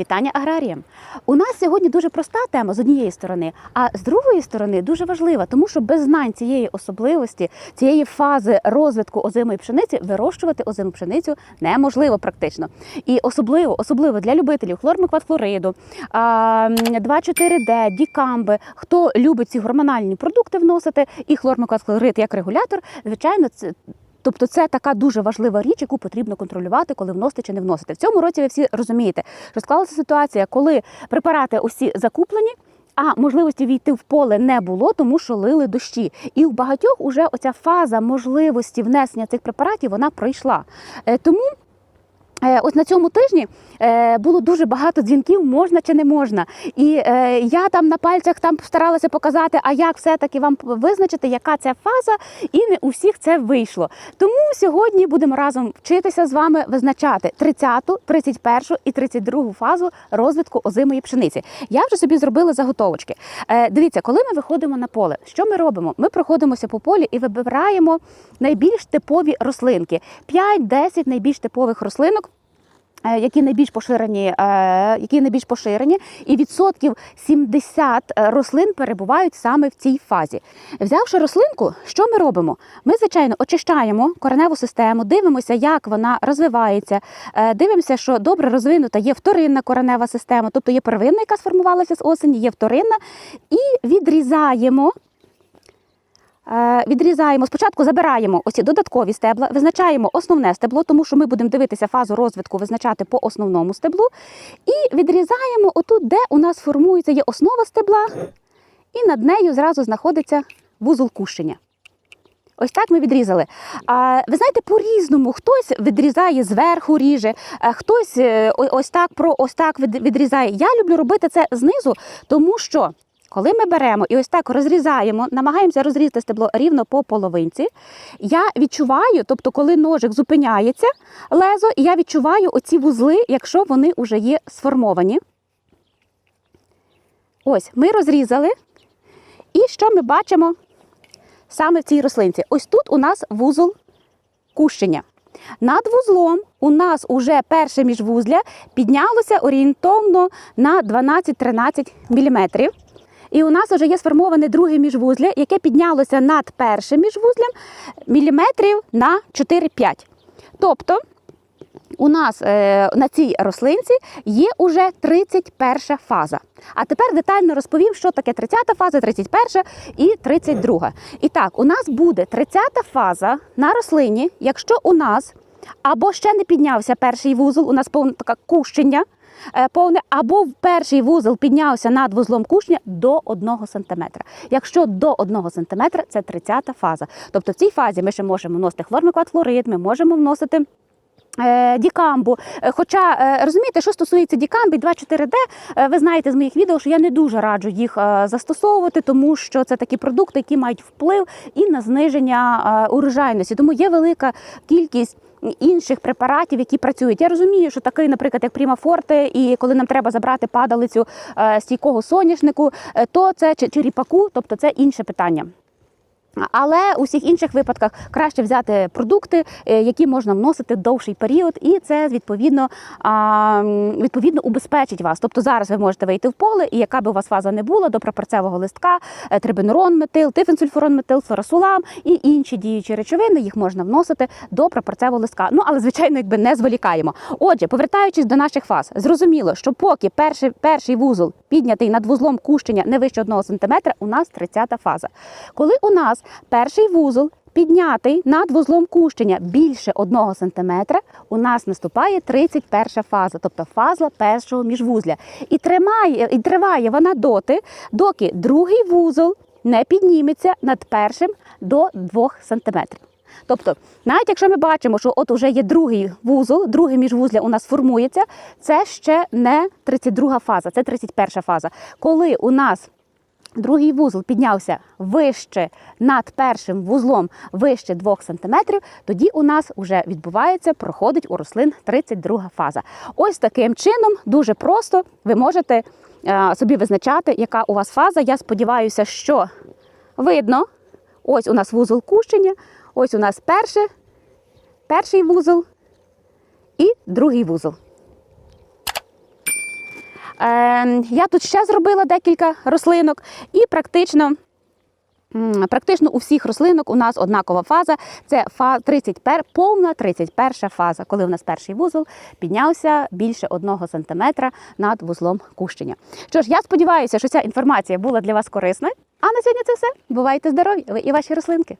Вітання аграріям! У нас сьогодні дуже проста тема з однієї сторони, а з другої сторони дуже важлива, тому що без знань цієї особливості, цієї фази розвитку озимої пшениці вирощувати озиму пшеницю неможливо практично. І особливо, особливо для любителів хлормикватхлориду, 2,4-D, дікамби, хто любить ці гормональні продукти вносити, і хлормикватхлорид як регулятор, звичайно, це. Тобто це така дуже важлива річ, яку потрібно контролювати, коли вносити чи не вносити. В цьому році ви всі розумієте, що склалася ситуація, коли препарати усі закуплені. А можливості війти в поле не було, тому що лили дощі. І у багатьох уже оця фаза можливості внесення цих препаратів вона пройшла. Е, Тому Ось на цьому тижні е, було дуже багато дзвінків, можна чи не можна. І е, я там на пальцях там старалася показати, а як все-таки вам визначити, яка це фаза, і не у всіх це вийшло. Тому сьогодні будемо разом вчитися з вами визначати 30, 31 і 32 фазу розвитку озимої пшениці. Я вже собі зробила заготовочки. Е, Дивіться, коли ми виходимо на поле, що ми робимо? Ми проходимося по полі і вибираємо найбільш типові рослинки. 5-10 найбільш типових рослинок. Е, Які найбільш поширені, е, які найбільш поширені, і відсотків 70 рослин перебувають саме в цій фазі. Взявши рослинку, що ми робимо? Ми, звичайно, очищаємо кореневу систему, дивимося, як вона розвивається, е, дивимося, що добре розвинута є вторинна коренева система, тобто є первинна, яка сформувалася з осені, є вторинна, і відрізаємо. Е, Відрізаємо спочатку, забираємо оці додаткові стебла, визначаємо основне стебло, тому що ми будемо дивитися фазу розвитку, визначати по основному стеблу. І відрізаємо отут, де у нас формується є основа стебла, і над нею зразу знаходиться вузол кущення. Ось так ми відрізали. А ви знаєте, по-різному хтось відрізає зверху, ріже, а хтось е, ось так про ось так відрізає. Я люблю робити це знизу, тому що. Коли ми беремо і ось так розрізаємо, намагаємося розрізати стебло рівно по половинці, я відчуваю, тобто, коли ножик зупиняється лезо, я відчуваю оці вузли, якщо вони вже є сформовані. Ось, ми розрізали. І що ми бачимо саме в цій рослинці? Ось тут у нас вузол кущення. Над вузлом у нас уже перше міжвузля піднялося орієнтовно на 12-13 мм. І у нас вже є сформоване друге міжвузля, яке піднялося над першим міжвузлям міліметрів на 4-5. Тобто у нас е, на цій рослинці є уже 31 фаза. А тепер детально розповім, що таке 30 фаза, 31 і 32. І так, у нас буде 30 фаза на рослині, якщо у нас або ще не піднявся перший вузол, у нас повне таке кущення. Е, Повне або перший вузол піднявся над вузлом кушня до 1 см. Якщо до 1 см, це 30 фаза. Тобто в цій фазі ми ще можемо вносити хлормикватхлорид, ми можемо вносити Дікамбу. Е, Хоча е, розумієте, що стосується дікамбі 2,4D, е, ви знаєте з моїх відео, що я не дуже раджу їх е, застосовувати, тому що це такі продукти, які мають вплив і на зниження е, урожайності. Тому є велика кількість. Інших препаратів, які працюють. Я розумію, що такий, наприклад, як Forte, і коли нам треба забрати падалицю е, стійкого соняшнику, е, то це чи, чи тобто це інше питання. Але у всіх інших випадках краще взяти продукти, е, які можна вносити довший період, і це відповідно відповідно убезпечить вас. Тобто зараз ви можете вийти в поле, і яка би у вас фаза не була до прапорцевого листка, е, трибенурон метил, тифенсульфурон метил, флорасулам і інші діючі речовини, їх можна вносити до прапорцевого листка. Ну але звичайно, якби не зволікаємо. Отже, повертаючись до наших фаз, зрозуміло, що поки перший, перший вузол піднятий над вузлом кущення не вище 1 см, у нас 30 фаза. Коли у нас перший вузол піднятий над вузлом кущення більше 1 см, у нас наступає 31 фаза, тобто фаза першого міжвузля. І тримає, і триває вона доти, доки другий вузол не підніметься над першим до 2 см. Тобто, навіть якщо ми бачимо, що от уже є другий вузол, другий міжвузля у нас формується, це ще не 32 фаза, це 31 фаза. Коли у нас Другий вузол піднявся вище над першим вузлом вище 2 см, тоді у нас вже відбувається, проходить у рослин 32 фаза. Ось таким чином, дуже просто ви можете е, собі визначати, яка у вас фаза. Я сподіваюся, що видно. Ось у нас вузол кущення, ось у нас перше, перший вузол і другий вузол. Е, я тут ще зробила декілька рослинок і практично. Практично у всіх рослинок у нас однакова фаза. Це фа 31, повна 31 фаза, коли у нас перший вузол піднявся більше 1 см над вузлом кущення. Що ж, я сподіваюся, що ця інформація була для вас корисною. А на сьогодні це все. Бувайте здорові! Ви і ваші рослинки.